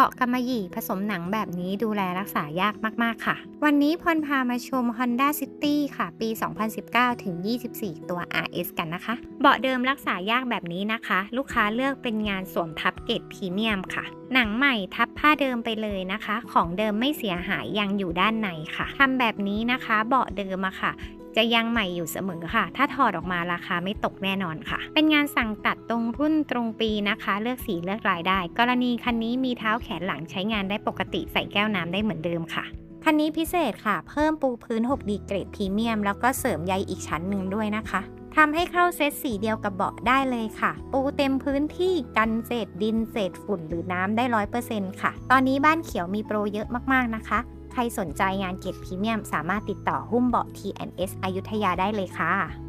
เบาะกำมะหยี่ผสมหนังแบบนี้ดูแลรักษายากมาก ๆ ค่ะ วันนี้พรพามาชม Honda City ค่ะ ปี 2019 ถึง 24 ตัว RS กันนะคะ เบาะเดิมรักษายากแบบนี้นะคะ ลูกค้าเลือกเป็นงานสวมทับเกรดพรีเมียมค่ะ หนังใหม่ทับผ้าเดิมไปเลยนะคะ ของเดิมไม่เสียหายยังอยู่ด้านในค่ะทำแบบนี้นะคะ เบาะเดิมอะค่ะ จะยังใหม่อยู่เสมอค่ะ ถ้าถอดออกมาราคาไม่ตกแน่นอนค่ะ เป็นงานสั่งตัดตรงรุ่นตรงปีนะคะ เลือกสีเลือกลายได้ กรณีคันนี้มีเท้าแขนหลังใช้งานได้ปกติใส่แก้วน้ำได้เหมือนเดิมค่ะคันนี้พิเศษค่ะ เพิ่มปูพื้น 6D เกรดพรีเมียม แล้วก็เสริมใยอีกชั้นหนึ่งด้วยนะคะทำให้เข้าเซตสีเดียวกับเบาะได้เลยค่ะ ปูเต็มพื้นที่กันเศษดินเศษฝุ่นหรือน้ำได้ร้อยเปอร์เซ็นต์ค่ะ ตอนนี้บ้านเขียวมีโปรเยอะมากๆนะคะ ใครสนใจงานเกียรดพรีเมียม สามารถติดต่อหุ้มเบาะ TNS อยุธยาได้เลยค่ะ